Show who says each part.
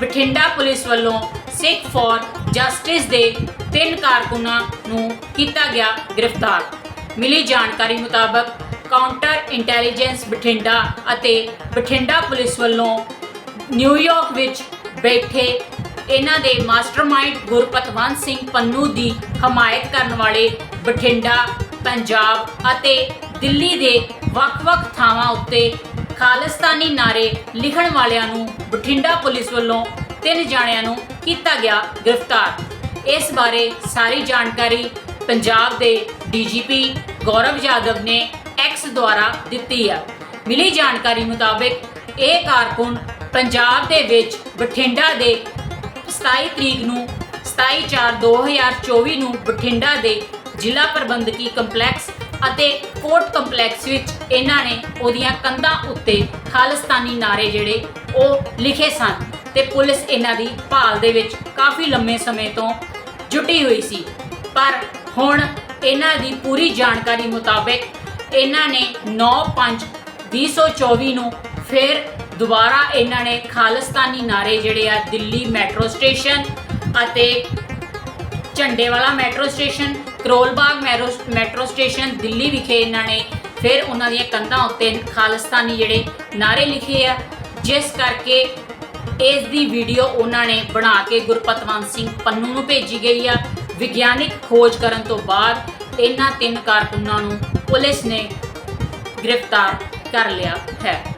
Speaker 1: Bathinda police ਵੱਲੋਂ ਸਿੱਖ for justice ਦੇ ਤਿੰਨ ਕਾਰਕੁਨਾਂ ਨੂੰ ਕੀਤਾ ਗਿਆ ਗ੍ਰਿਫਤਾਰ। ਮਿਲੀ ਜਾਣਕਾਰੀ ਮੁਤਾਬਕ ਕਾਊਂਟਰ ਇੰਟੈਲੀਜੈਂਸ ਬਠਿੰਡਾ ਅਤੇ ਬਠਿੰਡਾ ਪੁਲਿਸ ਵੱਲੋਂ ਨਿਊਯਾਰਕ ਵਿੱਚ ਬੈਠੇ ਇਹਨਾਂ ਦੇ ਮਾਸਟਰਮਾਈਂਡ ਗੁਰਪਤਵੰਤ ਸਿੰਘ ਪੰਨੂ ਦੀ ਹਮਾਇਤ ਕਰਨ ਵਾਲੇ ਬਠਿੰਡਾ, ਪੰਜਾਬ ਅਤੇ ਦਿੱਲੀ ਦੇ ਵੱਖ-ਵੱਖ ਥਾਵਾਂ ਉੱਤੇ ਖਾਲਿਸਤਾਨੀ ਨਾਰੇ ਲਿਖਣ ਵਾਲਿਆਂ ਨੂੰ ਬਠਿੰਡਾ ਪੁਲਿਸ ਵੱਲੋਂ ਤਿੰਨ ਜਾਣਿਆਂ ਨੂੰ ਕੀਤਾ ਗਿਆ ਗ੍ਰਿਫਤਾਰ। ਇਸ ਬਾਰੇ ਸਾਰੀ ਜਾਣਕਾਰੀ ਪੰਜਾਬ ਦੇ ਡੀਜੀਪੀ ਗੌਰਵ ਯਾਦਵ ਨੇ ਐਕਸ ਦੁਆਰਾ ਦਿੱਤੀ ਹੈ ਮਿਲੀ ਜਾਣਕਾਰੀ ਮੁਤਾਬਕ ਇਹ ਕਾਰਕੁਨ ਪੰਜਾਬ ਦੇ ਵਿੱਚ ਬਠਿੰਡਾ ਦੇ 27 ਤਰੀਕ ਨੂੰ 27/4/2024 ਨੂੰ ਬਠਿੰਡਾ ਦੇ ਜ਼ਿਲ੍ਹਾ ਪ੍ਰਬੰਧਕੀ ਕੰਪਲੈਕਸ ਅਤੇ ਕੋਰਟ ਕੰਪਲੈਕਸ ਵਿੱਚ ਇਹਨਾਂ ਨੇ ਉਹਦੀਆਂ ਕੰਧਾਂ ਉੱਤੇ ਖਾਲਿਸਤਾਨੀ ਨਾਰੇ ਜਿਹੜੇ ਉਹ ਲਿਖੇ ਸਨ ਤੇ ਪੁਲਿਸ ਇਹਨਾਂ ਦੀ ਭਾਲ ਦੇ ਵਿੱਚ ਕਾਫੀ ਲੰਮੇ ਸਮੇਂ ਤੋਂ ਜੁਟੀ ਹੋਈ ਸੀ। ਪਰ ਹੁਣ ਇਹਨਾਂ ਦੀ ਪੂਰੀ ਜਾਣਕਾਰੀ ਮੁਤਾਬਕ ਇਹਨਾਂ ਨੇ 9/5/2024 ਨੂੰ ਫਿਰ ਦੁਬਾਰਾ ਇਹਨਾਂ ਨੇ ਖਾਲਿਸਤਾਨੀ ਨਾਰੇ ਜਿਹੜੇ ਆ ਦਿੱਲੀ ਮੈਟਰੋ ਸਟੇਸ਼ਨ ਅਤੇ Jhandewala metro station, Karol Bagh metro- metro station, Delhi ਵਿਖੇ ਇਹਨਾਂ ਨੇ ਫਿਰ ਉਹਨਾਂ ਦੀਆਂ ਕੰਧਾਂ ਉੱਤੇ ਖਾਲਿਸਤਾਨੀ ਜਿਹੜੇ ਨਾਰੇ ਲਿਖੇ ਆ, ਜਿਸ ਕਰਕੇ ਇਸ ਦੀ ਵੀਡੀਓ ਉਹਨਾਂ ਨੇ ਬਣਾ ਕੇ ਗੁਰਪਤਵੰਤ ਸਿੰਘ ਪੰਨੂ ਨੂੰ ਭੇਜੀ ਗਈ ਆ। ਵਿਗਿਆਨਿਕ ਖੋਜ ਕਰਨ ਤੋਂ ਬਾਅਦ ਇਹਨਾਂ ਤਿੰਨ ਕਾਰਕੁਨਾਂ ਨੂੰ ਪੁਲਿਸ ਨੇ ਗ੍ਰਿਫਤਾਰ ਕਰ ਲਿਆ ਹੈ।